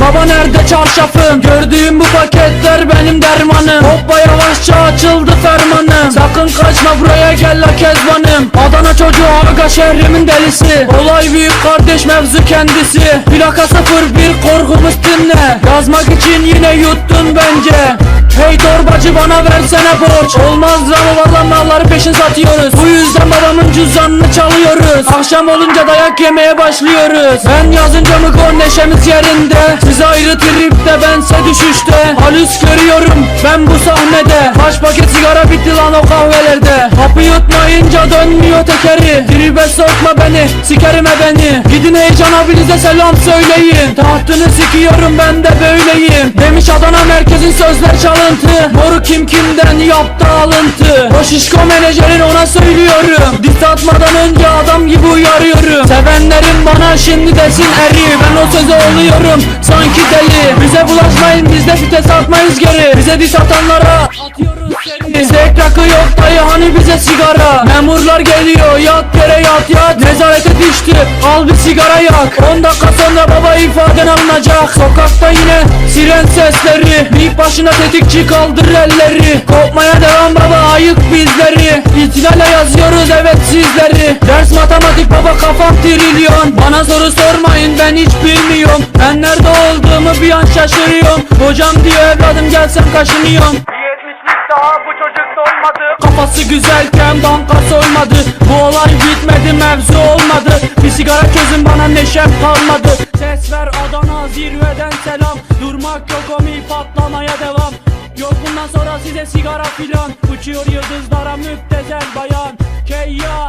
baba nerede çarşafım? Gördüğüm bu paketler benim dermanım. Hoppa yavaşça açıldı fermanım. Sakın kaçma buraya gel la kezbanım. Adana çocuğu aga şehrimin delisi. Olay büyük kardeş mevzu kendisi. Plaka 01 korkumuz dinle. Yazmak için yine yuttun bence. Hey torbacı bana versene borç. Olmaz ama valla malları peşin satıyoruz. Bu yüzden babamın cüzdanını çalıyoruz. Akşam olunca dayak yemeye başlıyoruz. Ben yazınca mı gol neşemiz yerinde. Siz ayrı tripte bense düşüşte. Halüs görüyorum ben bu sahnede. Kaç paket sigara bitti lan o kahvelerde. Hapı yutmayınca dönmüyor tekeri. Tribe sokma beni sikerim e beni. Gidin heyecan abinize selam söyleyin. Tahtını sikiyorum ben de böyleyim. Demiş Adana merkezin sözler çalıntı. Moru kim kimden yaptı alıntı? O şişko menajerin ona söylüyorum Diss atmadan önce adam gibi uyarıyorum. Sevenlerim bana şimdi desin eri. Ben o söze oluyorum. Sanki deli. Bize bulaşmayın biz de vites atmayız geri. Bize diss atanlara atıyoruz seri Bizde rakı yok dayı hani bize sigara? Memurlar geliyor yat yere yat yat. Nezarete düştü al bir sigara yak. 10 dakika sonra baba ifaden alınacak. Sokakta yine siren sesleri. Bir başına tetikçi kaldır elleri. Kopmaya devam baba ayık bizleri İtinayla yazıyoruz evet sizleri. Ders matematik baba kafam trilyon. Bana soru sormayın ben hiç bilmiyorum. Ben nerede olduğumu bir an şaşırıyorum. Hocam diyor evladım gelsem kaşınıyorum. Daha bu çocuk dolmadı Kafası güzelken banka soymadı. Bu olay bitmedi mevzu olmadı. Bir sigara çözün bana neşem kalmadı. Ses ver Adana zirveden selam. Durmak yok omi patlamaya devam Yok bundan sonra size sigara filan. Uçuyor yıldızlara müptezel bayan. Keyya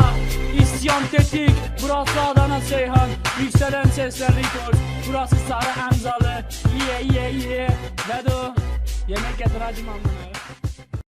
isyan tetik. Burası Adana Seyhan. Yükselen sesler record Burası Sarı Emzalı. Yeah yeah yeah Vedo Yemek getir hacım amına